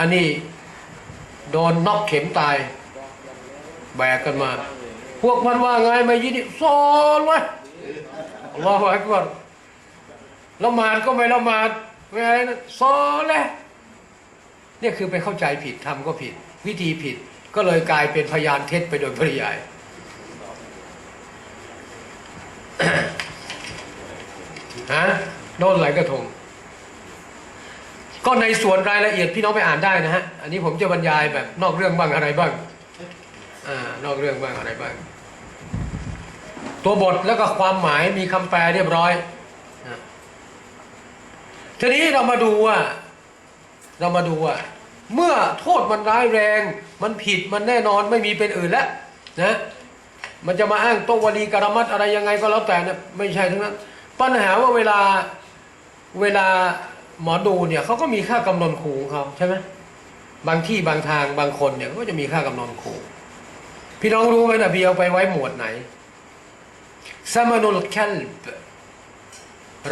อันนี้โดนน็อกเข็มตาย แบกกันมา พวกมันว่าไงมายินดีซอนไว้อัลลอฮฺอักบัรละหมาดก็ไม่ละหมาดไม่อะไรนะซอนเลยเนี่ยคือไปเข้าใจผิดทำก็ผิด วิธีผิดก็เลยกลายเป็นพยานเท็จไปโดยปริยายฮะโดนไหลกระทง ก็ในส่วนรายละเอียดพี่น้องไปอ่านได้นะฮะ อันนี้ผมจะบรรยายแบบนอกเรื่องบ้างอะไรบ้างอ่านอกเรื่องบ้างอะไรบ้าง ตัวบทแล้วก็ความหมายมีคำแปลเรียบร้อยทีนี้เรามาดูว่า เรามาดูว่า เมื่อโทษมันร้ายแรง มันผิดมันแน่นอนไม่มีเป็นอื่นแล้วนะมันจะมาอ้างโตวลีการมัดอะไรยังไงก็แล้วแต่เนี่ยไม่ใช่ทั้งนั้น ปัญหาว่าเวลาเวลา หมอดูเนี่ยเขาก็มีค่ากำนนขู่ของเขาใช่ไหมบางที่บางทางบางคนเนี่ยก็จะมีค่ากำนนขู่พี่น้องรู้ไหมนะพี่เอาไปไว้หมวดไหนซามานุลแคลบ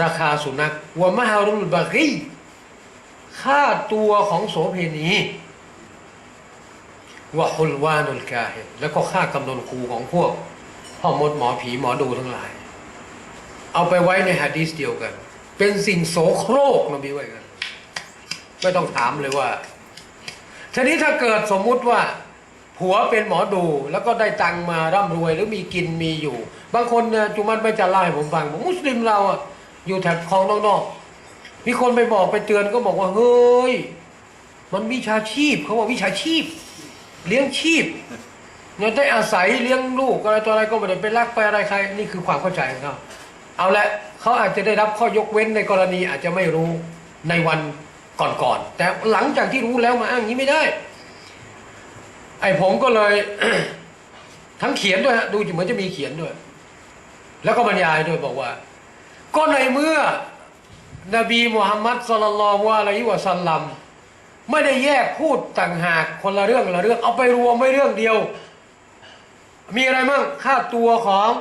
ราคาสุนัขวะมหารุลบากีค่าตัวของโสเพณีวะฮุลวานุลกาเฮแล้วก็ค่ากำนนคูของพวกพ่อมดหมอผีหมอดูทั้งหลาย เอาไปไว้ในฮะดีสเดียวกัน เป็นสิ่งโสโครกนบีไว้กันไม่ต้องถามเลยว่าทีนี้ถ้าเกิดสมมุติว่าผัวเป็นหมอดูแล้วก็ได้ตังมาร่ำรวยหรือมีกินมีอยู่ บางคนเนี่ยจุมันไม่จะเล่ผมฟังบอกมุสลิมเราอะอยู่แถบคลองนอกๆมีคนไปบอกไปเตือนก็บอกว่าเฮ้ยมันวิชาชีพเขาว่าวิชาชีพ เลี้ยงชีพเนี่ยได้อาศัยเลี้ยงลูกอะไรตัวอะไรก็ไม่ได้ไปรักไปอะไรใคร นี่คือความเข้าใจของเขา เอาละเขาอาจจะได้รับข้อยกเว้นในกรณีอาจจะไม่รู้ในวันก่อนๆแต่หลังจากที่รู้แล้วมาอ้างอย่างนี้ไม่ได้ ไอ้ผมก็เลยทั้งเขียนด้วยฮะดูเหมือนจะมีเขียนด้วย แล้วก็บรรยายด้วยบอกว่า ก็ในเมื่อนบีมุฮัมมัดสลลัลลอฮุอะลัยฮิวะสัลลัมไม่ได้แยกพูดต่างหากคนละเรื่องละเรื่องเอาไปรวมไม่เรื่องเดียว มีอะไรมั่งค่าตัวของ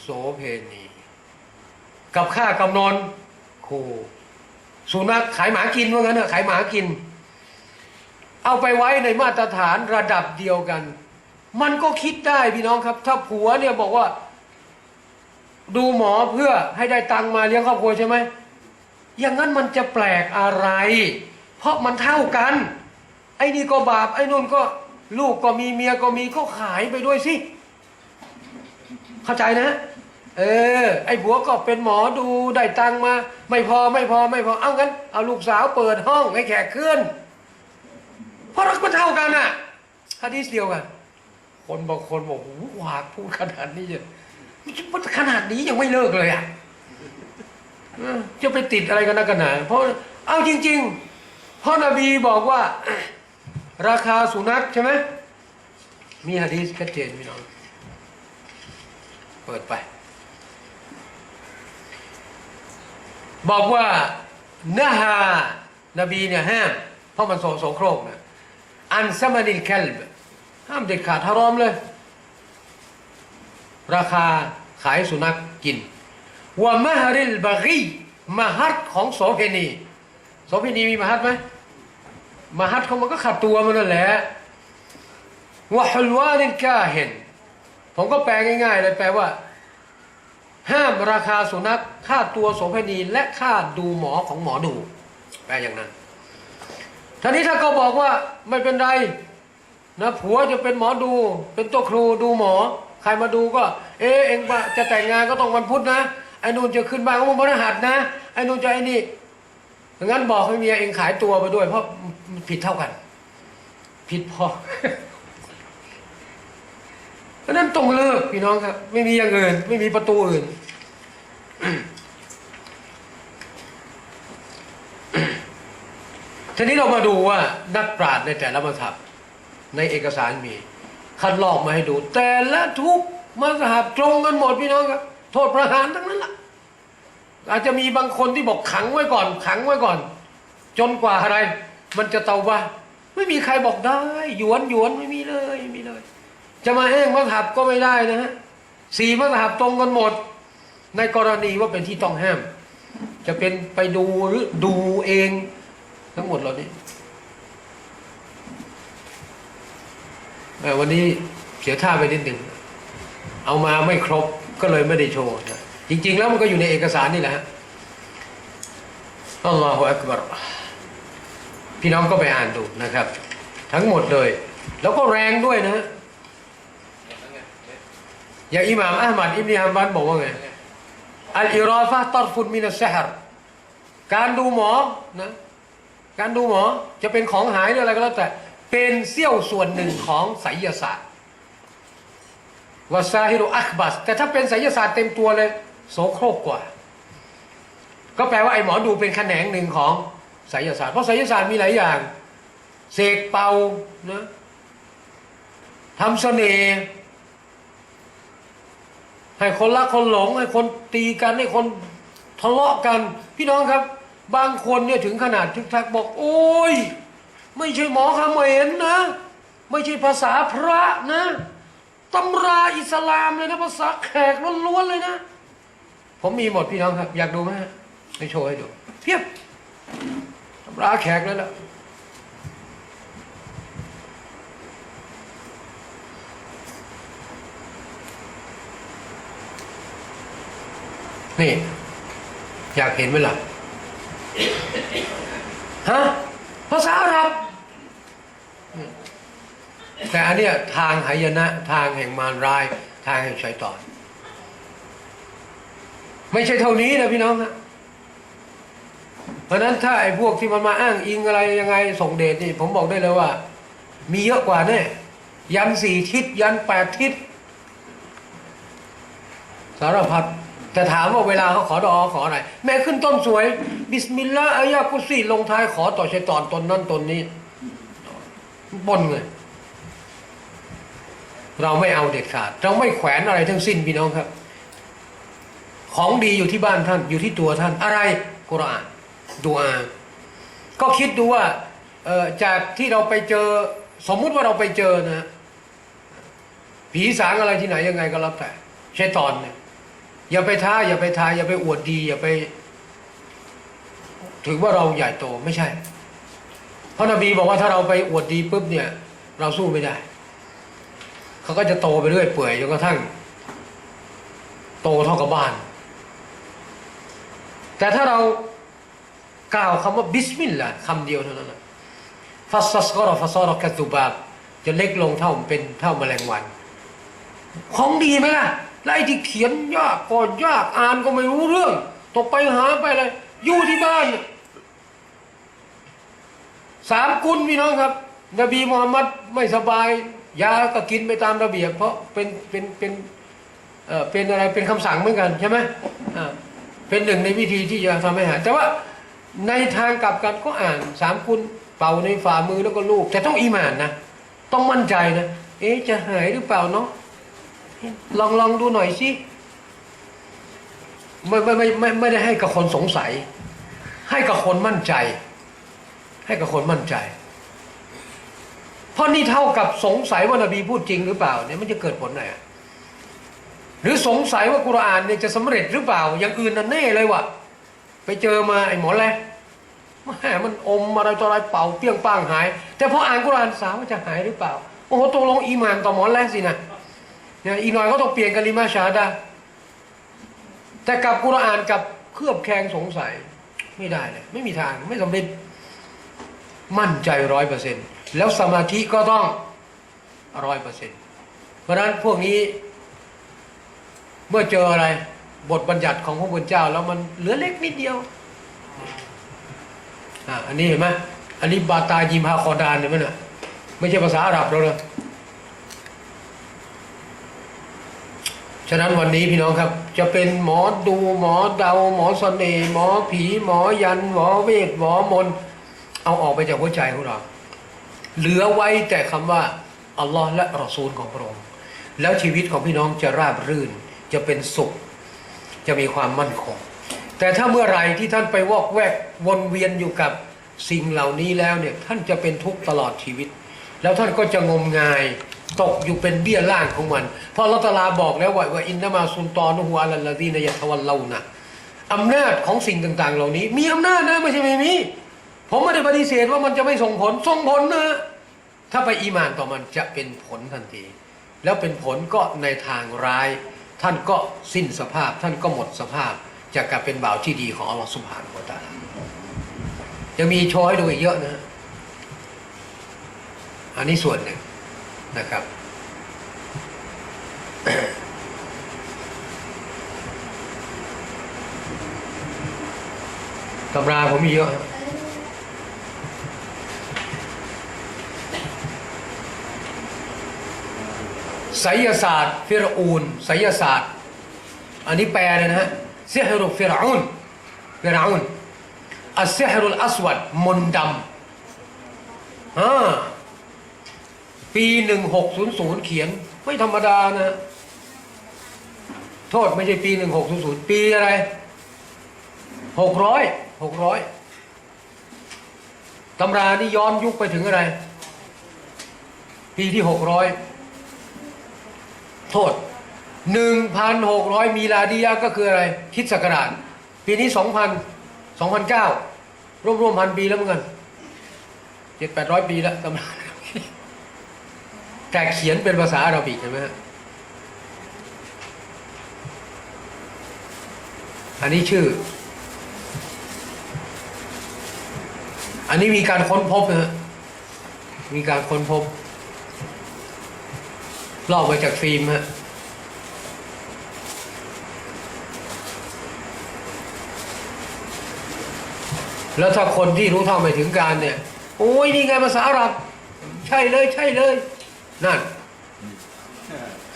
โสเพณี กับค่ากำนนครูสุนัขขายหมากินว่างั้นเถอะขายหมากิน เอาไปไว้ในมาตรฐานระดับเดียวกัน มันก็คิดได้พี่น้องครับ ถ้าผัวเนี่ยบอกว่า ดูหมอเพื่อให้ได้ตังมาเลี้ยงครอบครัวใช่ไหมอย่างนั้นมันจะแปลกอะไร เพราะมันเท่ากัน ไอ้นี่ก็บาป ไอ้นู่นก็ลูกก็มีเมียก็มีก็ขายไปด้วยสิ เข้าใจนะ เออ ไอ้ผัวก็เป็นหมอดูได้ตังมา ไม่พอไม่พอไม่พอเอางั้น เอาลูกสาวเปิดห้องให้แขกขึ้นเพราะรักมันเท่ากันอะฮะดีเดียวกัน คนบางคนบอกโอ้โหหวากพูดขนาดนี้จะมันขนาดนี้ยังไม่เลิกเลยอะจะไปติดอะไรกันนักกันหนาเพราะเอาจริง ๆ เพราะนบีบอกว่า ราคาสุนัขใช่ไหมมีฮะดีสชัดเจนพี่น้อง เปิดไป บอกว่าเนื้อหานบีเนี่ยห้ามเพราะมันโสโสโครกนะอันซามานิลแคลบห้ามเด็ดขาดฮารอมเลย ราคาขายสุนัขกินว่ามหริลบารีมหัดของโสเพณีโสเพณีมีมหัดไหมมหัดของมันก็ขัดตัวมันนั่นแหละว่าฮุลวานินกาเห็น ผมก็แปลง่ายๆเลยแปลว่า ห้ามราคาสุนัขค่าตัวโสเภณีและค่าดูหมอของหมอดูแปลอย่างนั้นทีนี้ถ้าเขาบอกว่าไม่เป็นไรนะผัวจะเป็นหมอดู เป็นตัวครูดูหมอ ใครมาดูก็ เออเองจะแต่งงานก็ต้องวันพุธนะไอ้นู่นจะขึ้นบ้านก็วันพฤหัสนะไอ้นู่นจะไอ้นี่งั้นบอกให้เมียเองขายตัวไปด้วย เพราะผิดเท่ากัน ผิดพอ ราะนั้นต้องเลิกพี่น้องครับ ไม่มีอย่างอื่น ไม่มีประตูอื่น ทีนี้เรามาดูว่านักปราชญ์ในแต่ละมัธยบในเอกสารมี คัดลอกมาให้ดู แต่ละทุกมัธยบตรงกันหมดพี่น้องครับ โทษประหารทั้งนั้นละอาจจะมีบางคนที่บอกขังไว้ก่อน ขังไว้ก่อน จนกว่าอะไร มันจะเตาว่า ไม่มีใครบอกได้ หยวนหยวนไม่มีเลยไม่มีเลย จะมาแห้งมัธยบก็ไม่ได้นะฮะสี่มัธยบตรงกันหมด ในกรณีว่าเป็นที่ต้องห้าม จะเป็นไปดูหรือดูเองทั้งหมดเหล่านี้เอ่วันนี้เสียท่าไปนิดหนึ่ง เอามาไม่ครบก็เลยไม่ได้โชว์นะจริง ๆ แล้วมันก็อยู่ในเอกสารนี่แหละฮะอัลลอฮฺอักบารพี่น้องก็ไปอ่านดูนะครับ ทั้งหมดเลย แล้วก็แรงด้วยนะ อย่างอิหม่ามอัลมัดอิบนีฮัมบันบอกว่าไงอัลอิรอฟะตอรฟุนมินัสซฮรการดูหมอนะการดูหมอจะเป็นของหายหรืออะไรก็แล้วแต่เป็นเสี้ยวส่วนหนึ่งของไสยศาสตร์วาซาฮิโรอัคบัส แต่ถ้าเป็นไสยศาสตร์เต็มตัวเลย โสโครกกว่า ก็แปลว่าไอ้หมอดูเป็นแขนงหนึ่งของไสยศาสตร์เพราะไสยศาสตร์มีหลายอย่าง เสกเป่านะทำเสน่ห์ ให้คนรักคนหลงให้คนตีกันให้คนทะเลาะกัน พี่น้องครับ บางคนเนี่ยถึงขนาดทึกทักบอก โอ้ย ไม่ใช่หมอเขมรนะ ไม่ใช่ภาษาพระนะตำราอิสลามเลยนะภาษาแขกล้วนๆเลยนะ ผมมีหมดพี่น้องครับ อยากดูไหมไปโชว์ให้ดู เพียบตำราแขกเลยล่ะ นี่ อยากเห็นไหมล่ะฮะภาษาอาหรับแต่อันเนี้ยทางหายนะ ทางแห่งมารร้าย ทางแห่งชัยตอน ไม่ใช่เท่านี้นะพี่น้องนะเพราะฉะนั้นถ้าไอ้พวกที่มันมาอ้างอิงอะไรยังไงส่งเดชนี่ผมบอกได้เลยว่า มีเยอะกว่าแน่ยันสี่ทิศยันแปดทิศสารพัด แต่ถามว่าเวลาเขาขอดอขออะไรแม้ขึ้นต้นสวย บิสมิลลาห์อายะกุซีลงท้ายขอต่อชัยตอนตนนั้นตนนี้บนเลยเราไม่เอาเด็ดขาด เราไม่แขวนอะไรทั้งสิ้นพี่น้องครับ ของดีอยู่ที่บ้านท่านอยู่ที่ตัวท่านอะไรกุรอานดูอาก็คิดดูว่าเออจากที่เราไปเจอสมมุติว่าเราไปเจอนะผีสางอะไรที่ไหนยังไงก็แล้วแต่ชัยตอนเนี่ย อย่าไปท้า อย่าไปทายอย่าไปอวดดี อย่าไป ถือว่าเราใหญ่โตไม่ใช่ เพราะนบีบอกว่าถ้าเราไปอวดดีปุ๊บเนี่ย เราสู้ไม่ได้ เขาก็จะโตไปเรื่อยเปื่อยจนกระทั่ง โตเท่ากับบ้าน แต่ถ้าเรากล่าวคำว่าบิสมิลลาห์คำเดียวเท่านั้นนะฟัสซัสกอรฟัสซอรกัตุบาบจะเล็กลงเท่าเป็นเท่าแมลงวัน ของดีไหมล่ะ และไล่ที่เขียนยากก็ยากอ่านก็ไม่รู้เรื่อง ตกไปหาไปเลยอยู่ที่บ้านสามกุลพี่น้องครับ นบีมุฮัมมัดไม่สบาย ยาก็กินไปตามระเบียบ เพราะเป็นเป็นเป็นเอ่อเป็นอะไรเป็นคำสั่งเหมือนกันใช่ไหมอ่าเป็นหนึ่งในวิธีที่จะทำให้หายแต่ว่าในทางกลับกันก็อ่านสามกุลเป่าในฝ่ามือแล้วก็ลูกแต่ต้องอีหมานนะต้องมั่นใจนะ เอ๊ะจะหายหรือเปล่าเนาะ ลองลองดูหน่อยสิไม่ไม่ไม่ไม่ไม่ได้ให้กับคนสงสัย ให้กับคนมั่นใจ ให้กับคนมั่นใจ เพราะนี่เท่ากับสงสัยว่านบีพูดจริงหรือเปล่าเนี่ยมันจะเกิดผลไหนหรือสงสัยว่ากุรอานเนี่ยจะสำเร็จหรือเปล่า อย่างอื่นนั่นแน่เลยวะไปเจอมาไอ้หมอแลแหมมันอมอะไรต่ออะไรเป่าเปี้ยงป้างหาย แต่พออ่านกุรอานสาวว่าจะหายหรือเปล่าโอ้โหตกลงอีมานต่อหมอแลสินะ เนี่ยอีกหน่อยก็ต้องเปลี่ยนกะลิมาชาดาแต่กับกุรอานกับเครือบแคลงสงสัยไม่ได้เลยไม่มีทางไม่สำเร็จมั่นใจร้อยเปอร์เซ็นแล้วสมาธิก็ต้องร้อยเปอร์เซ็นเพราะนั้นพวกนี้ เมื่อเจออะไร บทบัญญัติของพระพุทธเจ้า แล้วมันเหลือเล็กนิดเดียวอ่าอันนี้เห็นไหมอันนี้บาตายิมฮาคอดานเห็นไหมน่ะไม่ใช่ภาษาอาหรับเราเล ฉะนั้นวันนี้พี่น้องครับ จะเป็นหมอดูหมอเดา หมอเสน่ห์หมอผีหมอยัน หมอเวทหมอมน เอาออกไปจากหัวใจของเรา เหลือไว้แต่คำว่าอัลลอฮ์และรอซูลของพระองค์แล้วชีวิตของพี่น้องจะราบรื่นจะเป็นสุข จะมีความมั่นคง แต่ถ้าเมื่อไหรที่ท่านไปวอกแวกวนเวียนอยู่กับสิ่งเหล่านี้แล้วเนี่ยท่านจะเป็นทุกข์ตลอดชีวิต แล้วท่านก็จะงมงาย ตกอยู่เป็นเบี้ยล่างของมัน เพราะอัลอตะอาลาบอกแล้วว่าว่าอินนามาซุลตอนุฮุอัลลดีนยะทวัลเลานะอำนาจของสิ่งต่างๆ เหล่านี้ มีอำนาจนะไม่ใช่ไม่มีผมไม่ได้ปฏิเสธว่ามันจะไม่ส่งผลส่งผลนะ ถ้าไปอีมานต่อมันจะเป็นผลทันที แล้วเป็นผลก็ในทางร้าย ท่านก็สิ้นสภาพ ท่านก็หมดสภาพจากการเป็นบ่าวที่ดีของอัลลอฮฺสุบฮานะฮูวตาลยังมีโชว์ให้ดูอีกเยอะนะ อันนี้ส่วนหนึ่ง นะครับ ตำราผมมีเยอะครับไสยศาสตร์ฟิรอูนไสยศาสตร์ อันนี้แปลเลยนะฮะเซฮรุฟิรอูนฟิรอูนอัสเซฮรุลอัสวัดมนดำอ่า ปีหนึ่งหกศูนย์ศูนย์เขียน ไม่ธรรมดานะ โทษไม่ใช่ปีหนึ่งหกศูนย์ศูนย์ปีอะไรหกร้อยหกร้อยตำรานี่ย้อนยุคไปถึงอะไร ปีที่หกร้อยโทษหนึ่งพันหกร้อยมีลาดียะก็คืออะไร คิดศักราชปีนี้สองพันสองพันเก้ารวมรวมพันปีแล้วเหมือนกันเจ็ดแปดร้อยปีแล้วตำรา แต่เขียนเป็นภาษาอาหรับิกเห็นไหมฮะอันนี้ชื่อ อันนี้มีการค้นพบนะฮะ มีการค้นพบ ลอกมาจากฟิล์มฮะแล้วถ้าคนที่รู้เท่าไม่ถึงการเนี่ย โอ้ยนี่ไงภาษาอาหรับ ใช่เลย ใช่เลย นั่น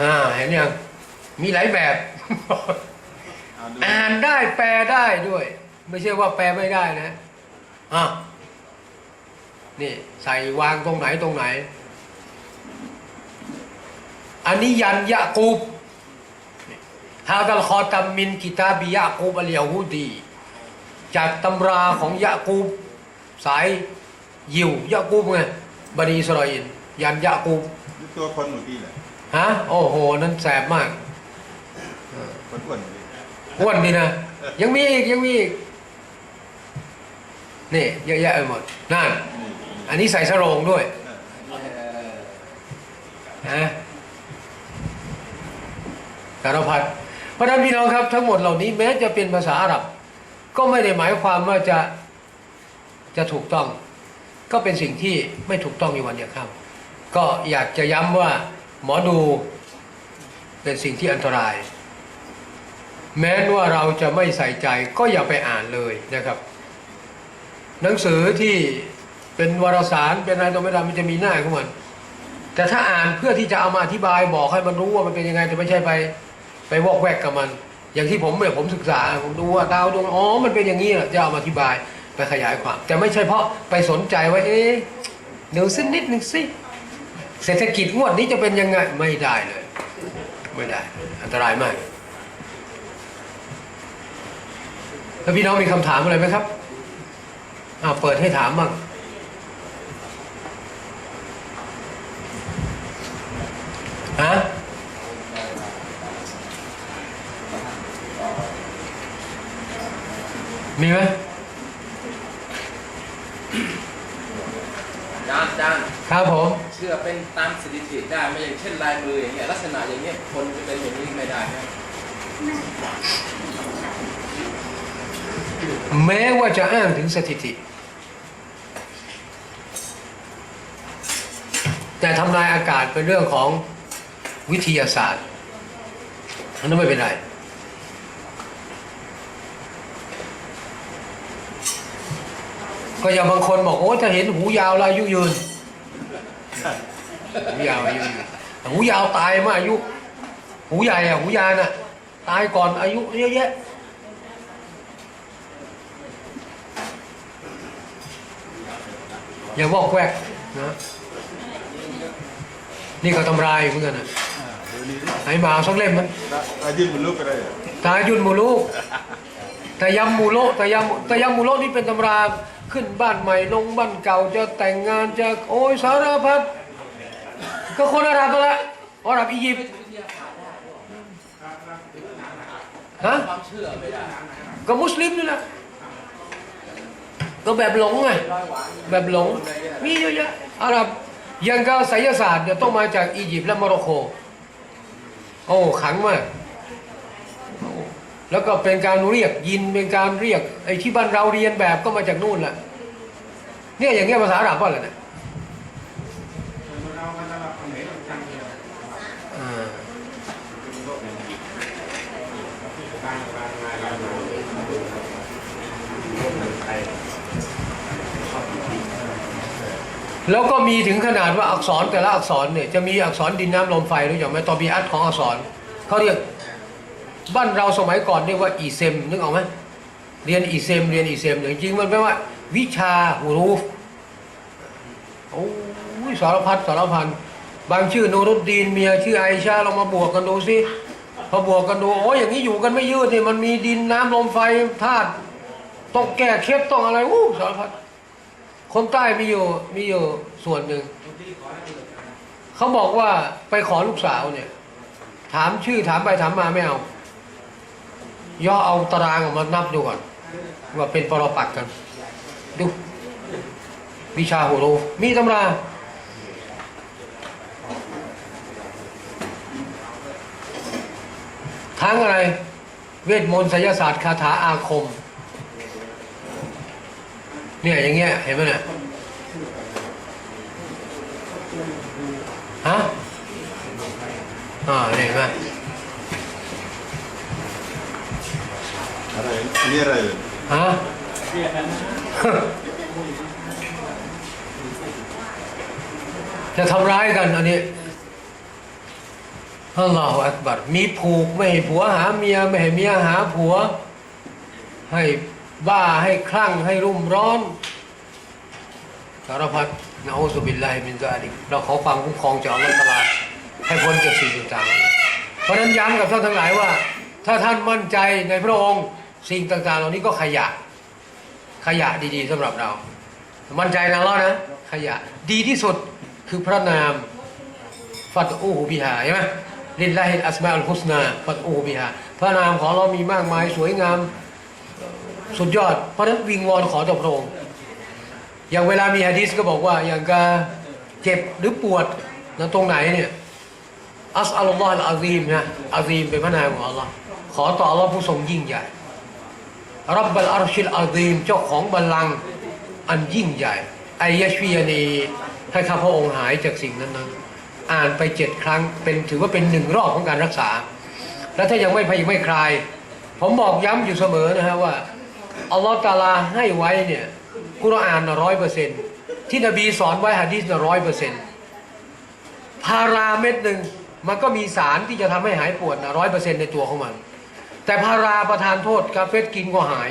อ่าเห็นยังมีหลายแบบเอาดูอ่านได้แปลได้ด้วย ไม่ใช่ว่าแปลไม่ได้นะอะนี่ ใส่วางตรงไหนตรงไหน อันนี้ยันยะกูบฮาดัลคอตัมมินกิตาบิยะกูบอัลยาฮูดี จากตำราของยะกูบสายยิวยะกูบไงบันิอิสราเอลยันยะกูบดู ตัวคนหนูดีแหละฮะโอ้โหนั้นแสบมากคนอ้วนหนูดีอ้วนดีนะยังมีอีกยังมีอีกนี่เยอะแยะไปหมดนั่นนี่อันนี้ใส่สโรงด้วยเออนะสารพัดเพราะฉะนั้นพี่น้องครับทั้งหมดเหล่านี้แม้จะเป็นภาษาอาหรับ ก็ไม่ได้หมายความว่าจะจะถูกต้อง ก็เป็นสิ่งที่ไม่ถูกต้องอยู่วันเดียวครับ ก็อยากจะย้ำว่าหมอดูเป็นสิ่งที่อันตราย แม้ว่าเราจะไม่ใส่ใจก็อย่าไปอ่านเลยนะครับ หนังสือที่เป็นวารสารเป็นอะไรตัวไม่ได้มันจะมีหน้าของมัน แต่ถ้าอ่านเพื่อที่จะเอามาอธิบายบอกให้มันรู้ว่ามันเป็นยังไงแต่ไม่ใช่ไป ไปวอกแวกกับมัน อย่างที่ผมเนี่ยผมศึกษาผมดูว่าดาวดวงอ๋อมันเป็นอย่างนี้เหรอจะเอามาอธิบายไปขยายความ แต่ไม่ใช่เพราะไปสนใจว่าเอ๊ะเดี๋ยวสักนิดหนึ่งสิ เศรษฐกิจงวดนี้จะเป็นยังไงไม่ได้เลย ไม่ได้ อันตรายมาก แล้วพี่น้องมีคำถามอะไรไหมครับอ่าเปิดให้ถามบ้างฮะมีไหมจานจานครับผม เชื่อเป็นตามสถิติได้ไม่อย่างเช่นลายมืออย่างเงี้ยลักษณะอย่างเงี้ยคนจะเป็นอย่างนี้ไม่ได้นะแม้ว่าจะอ้างถึงสถิติ แต่ทำลายอากาศเป็นเรื่องของวิทยาศาสตร์อันนั้นไม่เป็นไรก็อย่างบางคนบอกโอ้ถ้าเห็นหูยาวแล้วอายุยืน หูยาวอายุยืนแต่หูยาวตายเมื่ออายุ หูใหญ่อะหูยานอะตายก่อนอายุเยอะแยะอย่าบอกแวกนะนี่ก็ทำรายเหมือนกันนะอ่าดูนี่ดิไหนมาเอาสักเล่มมันตาตายื่นมันลุกก็ได้เหรอตายุนมูลูกแต่ยำมูโลแต่ยำแต่ยำมูโลนี่เป็นตำรา ขึ้นบ้านใหม่ลงบ้านเก่าจะแต่งงานจะโอ้ยสารพัดก็คนอาหรับกันละอาหรับอียิปต์ฮะความเชื่อไม่ได้ก็มุสลิมนี่แหละก็แบบหลงไงแบบหลงมีเยอะแยะอาหรับยังการไสยศาสตร์เนี่ยต้องมาจากอียิปต์และโมร็อกโกโอ้ขังมาก แล้วก็เป็นการเรียกยินเป็นการเรียกไอ้ที่บ้านเราเรียนแบบก็มาจากนู่นแหละเนี่ยอย่างเงี้ยภาษาอาหรับว่าอะไรนะอ่าแล้วก็มีถึงขนาดว่าอักษรแต่ละอักษรเนี่ยจะมีอักษรดินน้ำลมไฟรู้จักไหมตอบีอัตของอักษรเขาเรียก บ้านเราสมัยก่อนเรียกว่าอีเซมนึกออกไหมเรียนอีเซมเรียนอีเซมจริงๆมันแปลว่า วิชาหูรูฟโอ้ยสารพัดสารพันบางชื่อนูรุดดีนเมียชื่อไอชาเรามาบวกกันดูสิพอบวกกันดูโอ้ยอย่างนี้อยู่กันไม่ยืดนี่มันมีดินน้ำลมไฟธาตุต้องแก้เคล็ดต้องอะไรอู้สารพัดคนใต้มีอยู่มีอยู่ส่วนหนึ่งเขาบอกว่าไปขอลูกสาวเนี่ย ถามชื่อถามไปถามมาไม่เอา ย่อเอาตารางออกมานับดูก่อนว่าเป็นปรปักกัน ดูวิชาโหโรมีตำราทั้งอะไร เวทมนต์ไสยศาสตร์คาถาอาคม เนี่ยอย่างเงี้ยเห็นไหมเนี่ยฮะอ่าเห็นไหม อะไรอันนี้อะไรฮะจะทำร้ายกันอันนี้อัลลอฮฺอักบัรมีผูกไม่ให้ผัวหาเมียไม่ให้เมียหาผัว ให้บ้าให้คลั่งให้รุ่มร้อนสารพัดนะอูซุบิลลาฮิมินซาลิกเราขอความคุ้มครองจากอัลลอฮฺตะอาลให้พ้นจากสิ่งต่างๆเพราะนั้นย้ำกับท่านทั้งหลายว่า ถ้าท่านมั่นใจในพระองค์ สิ่งต่างๆ เหล่านี้ก็ขยะ ขยะดีๆสำหรับเรา มั่นใจนะลเลานะ ขยะดีที่สุดคือพระนามฟัตอูฮูบิฮาใช่ไหมลิลลาฮิอัสมาอุลฮุสนาฟัตอูฮูบิฮาพระนามของเรามีมากมายสวยงามสุดยอด เพราะนั้นวิงวอนขอต่อพระองค์อย่างเวลามีฮะดีษก็บอกว่าอย่างการเจ็บหรือปวดนะตรงไหนเนี่ยอัสอัลลอฮ์อัลอาซีมนะอาซีมเป็นพระนามของอัลลอฮ์ขอต่ออัลลอฮ์ผู้ทรงยิ่งใหญ่ รับบัลอาร์ชิลอาซีมเจ้าของบัลลังก์อันยิ่งใหญ่ไอยชฟียนีให้ข้าพระองค์หายจากสิ่งนั้นนั้นอ่านไปเจ็ดครั้งเป็นถือว่าเป็นหนึ่งรอบของการรักษา และถ้ายังไม่พยังไม่คลาย ผมบอกย้ำอยู่เสมอนะฮะว่าอัลลอฮ์ตาลาให้ไว้เนี่ยกุรอานร้อยเปอร์เซ็นที่นบีสอนไว้ฮะดีษร้อยเปอร์เซ็นพาราเม็ดหนึ่งมันก็มีสารที่จะทำให้หายปวดนะร้อยเปอร์เซ็นในตัวของมัน แต่พาราประทานโทษกาเฟสกินก็หาย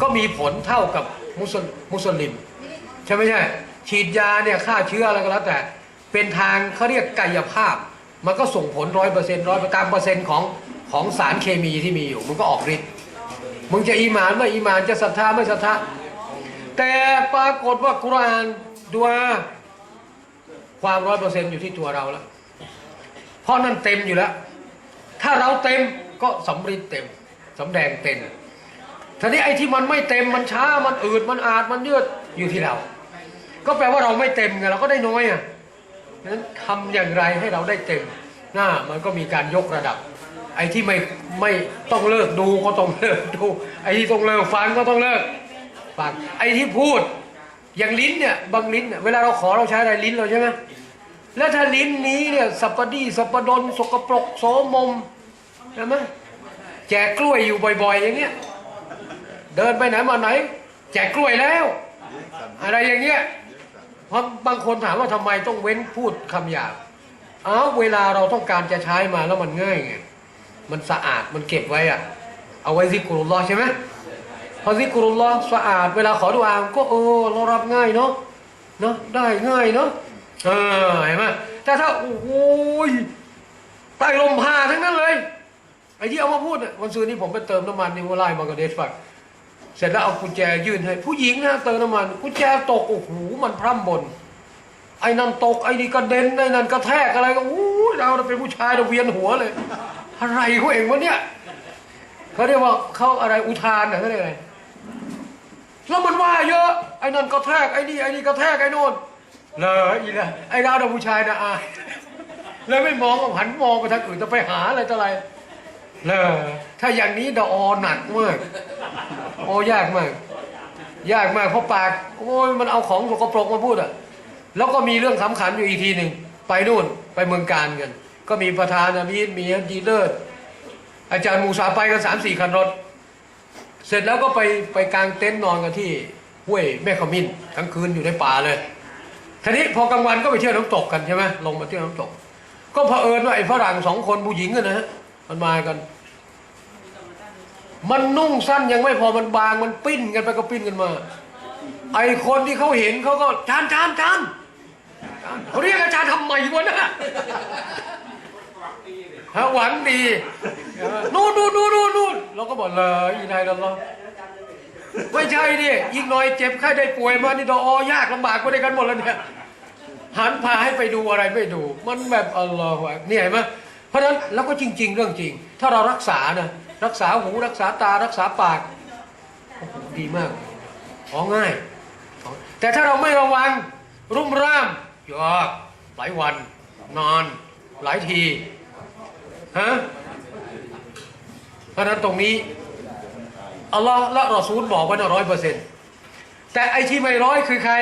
ก็มีผลเท่ากับมุสลิมมุสลิม ใช่ไม่ใช่ ฉีดยาเนี่ยฆ่าเชื้ออะไรก็แล้วแต่ เป็นทางเขาเรียกกายภาพ มันก็ส่งผลร้อยเปอร์เซ็นต์ร้อยตามเปอร์เซ็นต์ของของสารเคมีที่มีอยู่ มันก็ออกฤทธิ์มึงจะอีหมานไม่อีหมานจะศรัทธาไม่ศรัทธาแต่ปรากฏว่ากุรานดูอาความร้อยเปอร์เซ็นต์อยู่ที่ตัวเราแล้วเพราะนั่นเต็มอยู่แล้ว ถ้าเราเต็ม ก็สำริดเต็มสำแดงเต็มทีนี้ไอ้ที่มันไม่เต็มมันช้ามันอืดมันอาดมันยืดอยู่ที่เรา ก็แปลว่าเราไม่เต็มไงเราก็ได้น้อยอะฉะนั้นทำอย่างไรให้เราได้เต็มหน้ามันก็มีการยกระดับ ไอ้ที่ไม่ไม่ต้องเลิกดูก็ต้องเลิกดูไอ้ที่ต้องเลิกฟังก็ต้องเลิกฟังไอ้ที่พูดอย่างลิ้นเนี่ยบางลิ้นเนี่ยเวลาเราขอเราใช้อะไรลิ้นเราใช่ไหมแล้วถ้าลิ้นนี้เนี่ยสัปปดีสัปปดนสกปรกโสมม ใช่ไหมแจกกล้วยอยู่บ่อย ๆ อย่างเงี้ย เดินไปไหนมาไหน แจกกล้วยแล้ว อะไรอย่างเงี้ยเพราะบางคนถามว่าทำไมต้องเว้นพูดคำหยาบเอาเวลาเราต้องการจะใช้มาแล้วมันง่ายไงมันสะอาดมันเก็บไว้อะเอาไว้ซิกรุลลอใช่ไหมพอซิกรุลลอสะอาด เวลาขอดุอาก็เออเรารับง่ายเนาะเนาะได้ง่ายเนาะเออเห็นไหมแต่ถ้าโอ้ยใต้ลมพาทั้งนั้นเลย ไอ้ที่เอามาพูดน่ะวันซื้อนี้ผมไปเติมน้ำมันในวอลไลน์บังกลาเดชฝักเสร็จแล้วเอากุญแจยื่นให้ ผู้หญิงนะเติมน้ำมันกุญแจตกโอ้โหมันพร่ำบนไอ้นั่นตกไอ้นี่กระเด็นไอ้นั่นกระแทกอะไรก็อู้เราเป็นผู้ชายเราเวียนหัวเลย อะไรเขาเองวะเนี่ยเขาเรียกว่าเขาอะไรอุทานเหรอเขาเรียกอะไรแล้วมันว่าเยอะไอ้นั่นกระแทกไอ้นี่ไอ้นี่กระแทกไอ้โน่นเลยอีละไอ้เราเราผู้ชายนะอายเลยไม่มองก็หันมองไปทางอื่นจะไปหาอะไรต่ออะไร เลยถ้าอย่างนี้ดอหนักมากโอ้ยากมาก ยากมากเพราะปากโอ้ยมันเอาของสกปรกมาพูดอะ แล้วก็มีเรื่องสำคัญอยู่อีกทีหนึ่งไปนู่นไปเมืองการกัน ก็มีประธานอามีนมีดีเลิศอาจารย์มูซาไปกันสามสี่คันรถ เสร็จแล้วก็ไปไปกางเต็นท์นอนกันที่ห้วยแม่ขมิ้นทั้งคืนอยู่ในป่าเลยทีนี้พอกลางวันก็ไปเที่ยวน้ำตกกันใช่ไหมลงมาเที่ยวน้ำตก ก็เผอิญว่าไอ้ฝรั่งสองคนผู้หญิงกันนะฮะมันมากัน มันนุ่งสั้นยังไม่พอมันบางมันปิ้นกันไปก็ปิ้นกันมา ไอคนที่เขาเห็นเขาก็จานจานจานเขาเรียกอาจารย์ทำไมวะนะฮะหวังดีนู่นนู่นนู่นนู่นเราก็บอกเลยอีนายนั่นเรอไม่ใช่ดิอีกหน่อยเจ็บไข้ได้ป่วยมานี่ดอยากลำบากก็ได้กันหมดแล้วเนี่ยหันพาให้ไปดูอะไรไม่ดู มันแบบอัลลอฮฺเนี่ยเห็นไหมเพราะฉะนั้นแล้วก็จริง ๆ เรื่องจริง ถ้าเรารักษานะ รักษาหูรักษาตารักษาปากโอ้โหดีมากของง่าย แต่ถ้าเราไม่ระวัง รุ่มร่ามยอกหลายวัน นอน หลายทีฮะเพราะนั้นตรงนี้อัลลอฮ์และรอซูลบอกว้นะร้อยเปอร์เซ็นต์แต่ไอที่ไม่ร้อยคือใคร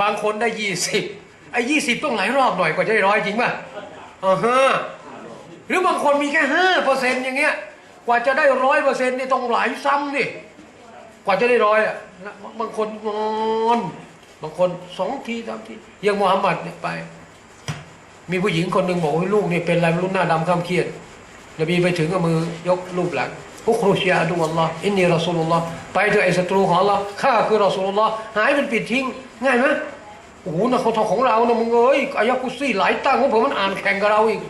บางคนได้ยี่สิบไอ้ยี่สิบต้องหลายรอบหน่อยกว่าจะได้ร้อยจริงป่ะอ่าฮะ หรือบางคนมีแค่ห้าเปอร์เซ็นต์อย่างเงี้ย กว่าจะได้ร้อยเปอร์เซ็นต์นี่ต้องหลายซ้ำนี่กว่าจะได้ร้อยอะบางคนนอนบางคนสองทีสามทีอยังมูฮัมหมัดเนี่ยไป มีผู้หญิงคนหนึ่งบอกว่าลูกเนี่ยเป็นอะไรไม่รู้หน้าดำข้ามเครียดนบีไปถึงกับมือยกรูปหลังฮุครุชยาดูอัลลอฮ์อินนีรอสูลุลลอฮ์ไปเถอะไอ้ศัตรูของอัลลอฮ์ข้าคือรอสูลุลลอฮ์หายเป็นปิดทิ้ง ง่ายไหมโอ้โหนะเขาทอของเรานะมึงเอ้ยอายะกุซี่หลายตั้งของผมมันอ่านแข่งกับเราอีก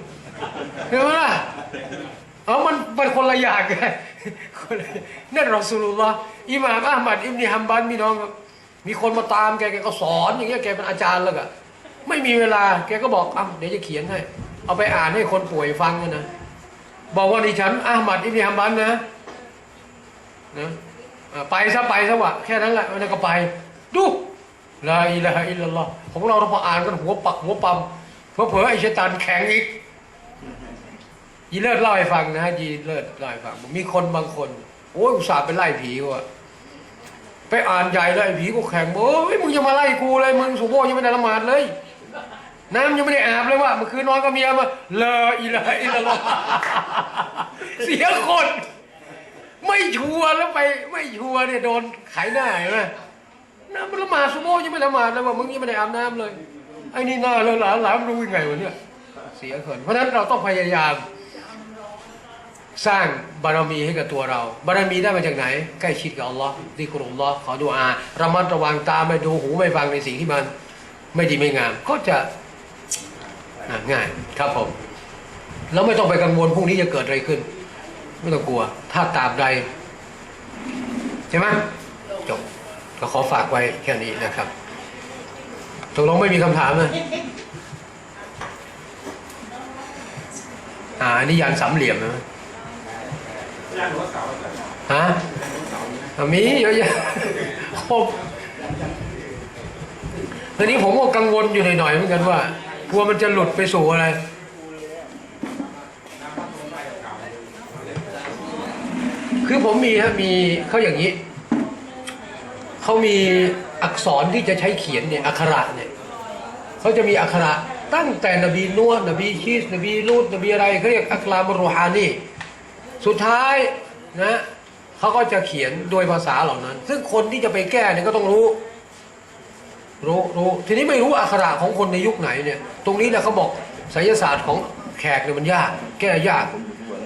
เห็นไหมล่ะเออมันเป็นคนละอย่างกันคนละนั่นรอสูลุลลอฮ์อิหม่ามอัลมัดอิบนิฮัมบันพี่น้อง มีคนมาตามแกแกก็สอนอย่างเงี้ยแกเป็นอาจารย์แล้วก็ไม่มีเวลาแกก็บอกอะเดี๋ยวจะเขียนให้ เอาไปอ่านให้คนป่วยฟังกันนะบอกว่าดิฉันอัลมัดอิบนิฮัมบันนะนะอะไปซะไปซะวะแค่นั้นแหละแล้วก็ไป ดูลาอิลาฮะอิลลัลลอฮ์ของเราเราพออ่านกันหัวปักหัวปั๊มเผลอๆไอ้ชัยตานแข็งอีก ยีเลิศเล่าให้ฟังนะฮะยีเลิศเล่าให้ฟังมีคนบางคนโอ้ยอุตส่าห์ไปไล่ผีว่ะไปอ่านใหญ่แล้วไอ้ผีก็แข่งบอกโอ้ยมึงจะมาไล่กูเลยมึงสุโบยังไม่ได้ละหมาดเลย น้ำยังไม่ได้อาบเลยว่ะเมื่อคืนนอนกับเมียมาเลออีละอีละลอเสียคน ไม่ชัวร์แล้วไป ไม่ชัวร์เนี่ยโดนขายหน้าเห็นไหมน้ำมันละหมาดสุโบยังไม่ละหมาดเลยว่ามึงยังไม่ได้อาบน้ำเลยไอ้นี่หน้าเลยหลานหลานรู้ยังไงวะเนี่ยเสียคนเพราะนั้นเราต้องพยายาม สร้างบารมีให้กับตัวเรา บารมีได้มาจากไหน ใกล้ชิดกับอัลลอฮ์ดิกรุลลอฮ์ขอดุอาระมัดระวังตาไม่ดูหูไม่ฟังในสิ่งที่มัน ไม่ดีไม่งาม ก็จะง่ายครับผมแล้วไม่ต้องไปกังวลพรุ่งนี้จะเกิดอะไรขึ้น ไม่ต้องกลัว ถ้าตาบใด ใช่ไหมจบก็ขอฝากไว้แค่นี้นะครับตกลงไม่มีคำถามนะอ่าอันนี้ยันสามเหลี่ยมนะ ฮะอมีเยอะแยะครบทีนี้ผมก็กังวลอยู่หน่อยๆเหมือนกันว่ากลัวมันจะหลุดไปสู่อะไรคือผมมีฮะมีเขาอย่างนี้เขามีอักษรที่จะใช้เขียนเนี่ยอักขระเนี่ยเขาจะมีอักขระตั้งแต่นบีนัวนบีชีสนบีลูดนบีอะไรเขาเรียกอักลามรูฮานี สุดท้ายนะเขาก็จะเขียนโดยภาษาเหล่านั้น ซึ่งคนที่จะไปแก้เนี่ยก็ต้องรู้ รู้รู้ทีนี้ไม่รู้อักขระของคนในยุคไหนเนี่ย ตรงนี้เนี่ยเขาบอกไสยศาสตร์ของแขกเนี่ยมันยาก แก้ยาก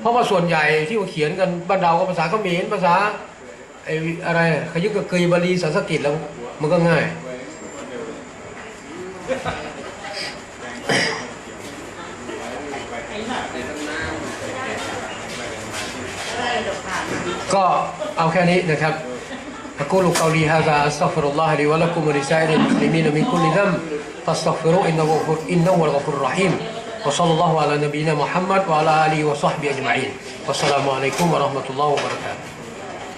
เพราะว่าส่วนใหญ่ที่เขาเขียนกันบ้านเราก็ภาษาเขมรภาษาไอ้อะไรขยุกกะเกยบาลีสันสกฤตแล้วมันก็ง่าย ก็เอาแค่นี้นะครับ أقول قولي هذا أستغفر الله لي ولكم ولسائر المسلمين من كل ذنب فاستغفروه إنه غفور إنه هو الغفور الرحيم وصلى الله على نبينا محمد وعلى آله وصحبه أجمعين والسلام عليكم ورحمة الله وبركاته